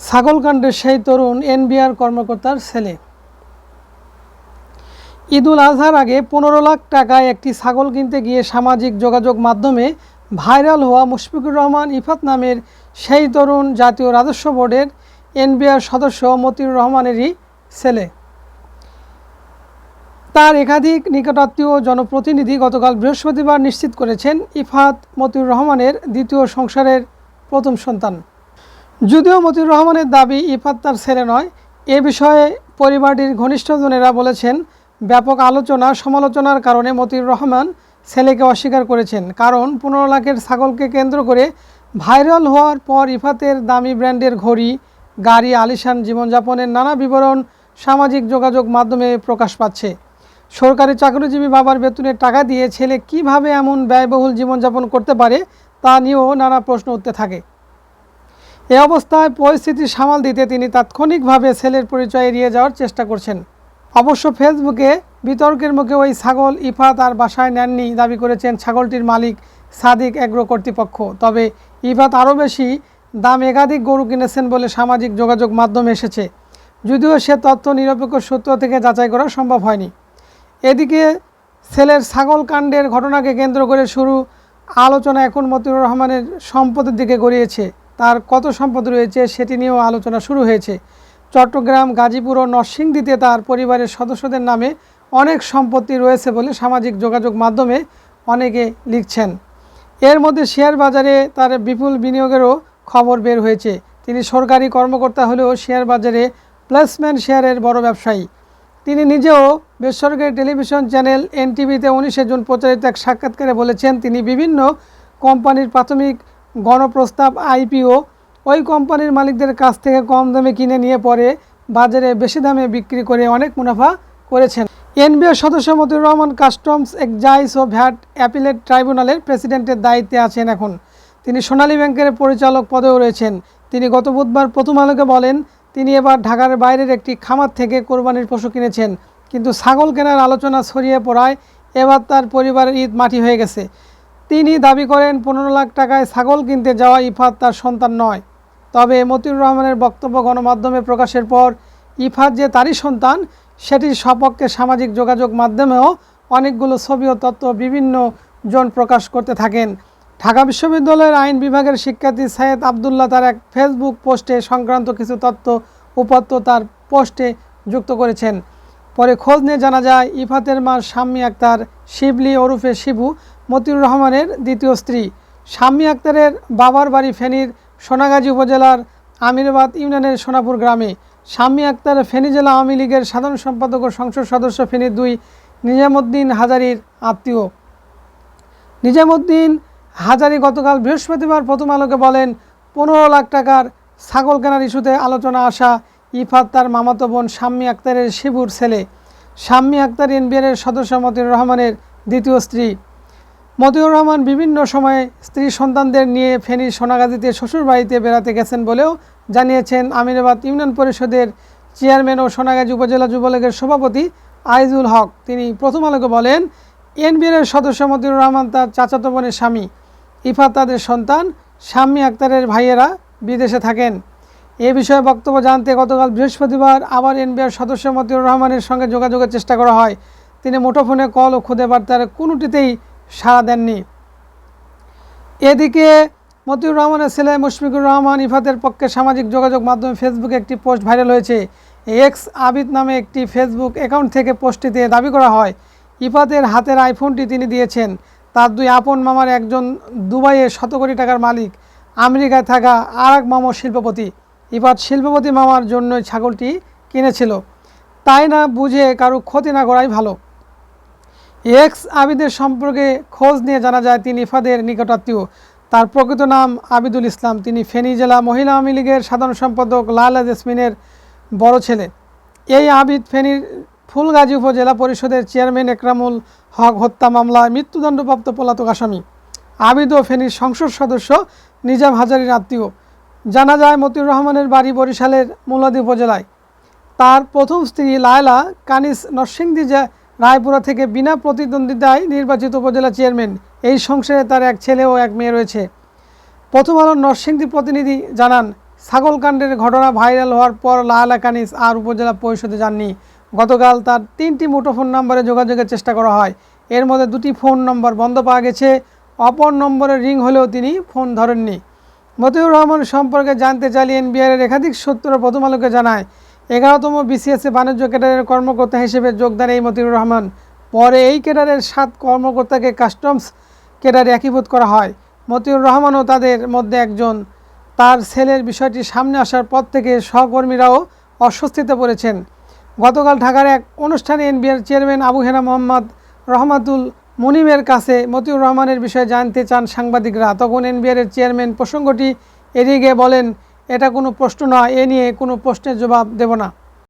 ছাগলকাণ্ডের সেই তরুণ এনবিআর কর্মকর্তার ছেলে। ঈদুল আজহার আগে পনেরো লাখ টাকায় একটি ছাগল কিনতে গিয়ে সামাজিক যোগাযোগ মাধ্যমে ভাইরাল হওয়া মুশফিকুর রহমান ইফাত নামের সেই তরুণ জাতীয় রাজস্ব বোর্ডের এনবিআর সদস্য মতিউর রহমানেরই ছেলে। তার একাধিক নিকটাত্মীয় জনপ্রতিনিধি গতকাল বৃহস্পতিবার নিশ্চিত করেছেন ইফাত মতিউর রহমানের দ্বিতীয় সংসারের প্রথম সন্তান। যদিও মতিউর রহমানের দাবি ইফাত তার ছেলে নয়, এ বিষয়ে পরিবারটির ঘনিষ্ঠজনেরা বলেছেন, ব্যাপক আলোচনা, সমালোচনার কারণে মতিউর রহমান ছেলেকে অস্বীকার করেছেন। কারণ পনেরো লাখের ছাগলকে কেন্দ্র করে ভাইরাল হওয়ার পর ইফাতের দামি ব্র্যান্ডের ঘড়ি, গাড়ি, আলিশান জীবনযাপনের নানা বিবরণ সামাজিক যোগাযোগ মাধ্যমে প্রকাশ পাচ্ছে। সরকারি চাকরিজীবী বাবার বেতনের টাকা দিয়ে ছেলে কীভাবে এমন ব্যয়বহুল জীবনযাপন করতে পারে তা নিয়েও নানা প্রশ্ন উঠতে থাকে। এ অবস্থায় পরিস্থিতি সামাল দিতে তিনি তাৎক্ষণিকভাবে ছেলের পরিচয় এড়িয়ে যাওয়ার চেষ্টা করছেন। অবশ্য ফেসবুকে বিতর্কের মুখে ওই ছাগল ইফা তার বাসায় নেননি দাবি করেছেন ছাগলটির মালিক সাদিক এগ্রো কর্তৃপক্ষ। তবে ইফাত আরও বেশি দাম একাধিক গরু কিনেছেন বলে সামাজিক যোগাযোগ মাধ্যমে এসেছে। যদিও সে তথ্য নিরপেক্ষ সূত্র থেকে যাচাই করা সম্ভব হয়নি। এদিকে ছেলের ছাগল কাণ্ডের ঘটনাকে কেন্দ্র করে শুরু আলোচনা এখন মতিউর রহমানের সম্পদের দিকে গড়িয়েছে। তার কত সম্পদ রয়েছে সেটি নিয়েও আলোচনা শুরু হয়েছে। চট্টগ্রাম, গাজীপুর ও নরসিংদীতে তার পরিবারের সদস্যদের নামে অনেক সম্পত্তি রয়েছে বলে সামাজিক যোগাযোগ মাধ্যমে অনেকে লিখছেন। এর মধ্যে শেয়ার বাজারে তার বিপুল বিনিয়োগেরও খবর বের হয়েছে। তিনি সরকারি কর্মকর্তা হলেও শেয়ার বাজারে প্লেসমেন্ট শেয়ারের বড় ব্যবসায়ী। তিনি নিজেও বেসরকারি টেলিভিশন চ্যানেল এনটিভিতে উনিশে জুন প্রচারিত এক সাক্ষাৎকারে বলেছেন, তিনি বিভিন্ন কোম্পানির প্রাথমিক গণপ্রস্তাব, আইপিও, ওই কোম্পানির মালিকদের কাছ থেকে কম দামে কিনে নিয়ে পরে বাজারে বেশি দামে বিক্রি করে অনেক মুনাফা করেছেন। এনবিআর সদস্য মতিউর রহমান কাস্টমস, এক্সাইজ ও ভ্যাট অ্যাপিলেট ট্রাইব্যুনালের প্রেসিডেন্টের দায়িত্বে আছেন এখন। তিনি সোনালী ব্যাংকের পরিচালক পদেও রয়েছেন। তিনি গত বুধবার প্রথম আলোকে বলেন, তিনি এবার ঢাকার বাইরের একটি খামার থেকে কোরবানির পশু কিনেছেন। কিন্তু ছাগল কেনার আলোচনা ছড়িয়ে পড়ায় এবার তার পরিবারের ঈদ মাটি হয়ে গেছে। তিনি দাবি করেন পনেরো লাখ টাকায় ছাগল কিনতে যাওয়া ইফাত তার সন্তান নয়। তবে মতিউর রহমানের বক্তব্য গণমাধ্যমে প্রকাশের পর, ইফাত যে তারই সন্তান, সেটির সপক্ষে সামাজিক যোগাযোগ মাধ্যমেও অনেকগুলো ছবি ও তথ্য বিভিন্ন জন প্রকাশ করতে থাকেন। ঢাকা বিশ্ববিদ্যালয়ের আইন বিভাগের শিক্ষার্থী সৈয়দ আবদুল্লাহ তার এক ফেসবুক পোস্টে সংক্রান্ত কিছু তথ্য, উপাত্ত তার পোস্টে যুক্ত করেছেন। পরে খোঁজ নিয়ে জানা যায়, ইফাতের মা শাম্মী আক্তার, শিবলি ওরফে শিবু মতিউর রহমানের দ্বিতীয় স্ত্রী। শাম্মী আক্তারের বাবার বাড়ি ফেনীর সোনাগাজী উপজেলার আমিরাবাদ ইউনিয়নের সোনাপুর গ্রামে। শাম্মী আক্তার ফেনী জেলা আওয়ামী লীগের সাধারণ সম্পাদক ও সংসদ সদস্য ফেনীর দুই নিজামুদ্দিন হাজারির আত্মীয়। নিজামুদ্দিন হাজারি গতকাল বৃহস্পতিবার প্রথম আলোকে বলেন, পনেরো লাখ টাকার ছাগল কেনার ইস্যুতে আলোচনা আসা ইফাত তার মামাতো বোন শাম্মী আক্তারের শিবুর ছেলে। শাম্মী আক্তার এনবিআরের সদস্য মতিউর রহমানের দ্বিতীয় স্ত্রী। মতিউর রহমান বিভিন্ন সময়ে স্ত্রী সন্তানদের নিয়ে ফেনীর সোনাগাজীতে শ্বশুরবাড়িতে বেড়াতে গেছেন বলেও জানিয়েছেন আমিরাবাদ ইউনিয়ন পরিষদের চেয়ারম্যান ও সোনাগাজী উপজেলা যুবলীগের সভাপতি আইজুল হক। তিনি প্রথম আলোকে বলেন এনবিআরের সদস্য মতিউর রহমান তার চাচাতো বোনের স্বামী। ইফাত তাদের সন্তান, শাম্মী আক্তারের ভাইয়েরা বিদেশে থাকেন। এ বিষয়ে বক্তব্য জানতে গতকাল বৃহস্পতিবার আবার এনবিআর সদস্য মতিউর রহমানের সঙ্গে যোগাযোগের চেষ্টা করা হয়। তিনি মুঠোফোনে কল ও খুদে বার্তার কোনোটিতেই সাড়া দেননি। এদিকে মতিউর রহমানের ছেলে মুশফিকুর রহমান ইফাতের পক্ষে সামাজিক যোগাযোগ মাধ্যমে ফেসবুকে একটি পোস্ট ভাইরাল হয়েছে। এক্স আবিদ নামে একটি ফেসবুক অ্যাকাউন্ট থেকে পোস্টটিতে দাবি করা হয়, ইফাতের হাতের আইফোনটি তিনি দিয়েছেন। তার দুই আপন মামার একজন দুবাইয়ে শত কোটি টাকার মালিক, আমেরিকায় থাকা আর এক মামা শিল্পপতি। ইফাত শিল্পপতি মামার জন্য ছাগলটি কিনেছিল। তাই না বুঝে কারও ক্ষতি না করাই ভালো। এক্স আবিদের সম্পর্কে খোঁজ নিয়ে জানা যায় তিনি ইফাদের নিকটাত্মীয়। তার প্রকৃত নাম আবিদুল ইসলাম। তিনি ফেনী জেলা মহিলা আওয়ামী লীগের সাধারণ সম্পাদক লালা জেসমিনের বড় ছেলে। এই আবিদ ফেনীর ফুলগাজী উপজেলা পরিষদের চেয়ারম্যান একরামুল হক হত্যা মামলায় মৃত্যুদণ্ডপ্রাপ্ত পলাতক আসামি। আবিদ ও ফেনীর সংসদ সদস্য নিজাম হাজারির আত্মীয়। জানা যায় মতিউর রহমানের বাড়ি বরিশালের মুলাদি উপজেলায়। তার প্রথম স্ত্রী লায়লা কানিস নরসিংদী রায়পুরা থেকে বিনা প্রতিদ্বন্দ্বিতায় নির্বাচিত উপজেলা চেয়ারম্যান। এই সংসারে তার এক ছেলে ও এক মেয়ে রয়েছে। প্রথম আলোর নরসিংদী প্রতিনিধি জানান, ছাগলকাণ্ডের ঘটনা ভাইরাল হওয়ার পর লালা কানিস আর উপজেলা পরিষদে যাননি। গতকাল তার তিনটি মুঠোফোন নম্বরে যোগাযোগের চেষ্টা করা হয়। এর মধ্যে দুটি ফোন নম্বর বন্ধ পাওয়া গেছে, অপর নম্বরে রিং হলেও তিনি ফোন ধরেননি। মতিউর রহমান সম্পর্কে জানতে চাইলে এনবিআরের একাধিক সূত্র প্রথম আলোকে জানায় এগারোতম বিসিএসএ বাণিজ্য ক্যাডারের কর্মকর্তা হিসেবে যোগদান এই মতিউর রহমান। পরে এই ক্যাডারের সাত কর্মকর্তাকে কাস্টমস ক্যাডারে একীভূত করা হয়। মতিউর রহমানও তাদের মধ্যে একজন। তার ছেলের বিষয়টি সামনে আসার পর থেকে সহকর্মীরাও অস্বস্তিতে পড়েছেন। গতকাল ঢাকার এক অনুষ্ঠানে এনবিআর চেয়ারম্যান আবু হেনা মোহাম্মদ রহমাতুল মুনিমের কাছে মতিউর রহমানের বিষয়ে জানতে চান সাংবাদিকরা। তখন এনবিআর চেয়ারম্যান প্রসঙ্গটি এড়িয়ে গিয়ে বলেন এটা কোনো প্রশ্ন নয় এ নিয়ে কোনো প্রশ্নের জবাব দেব না।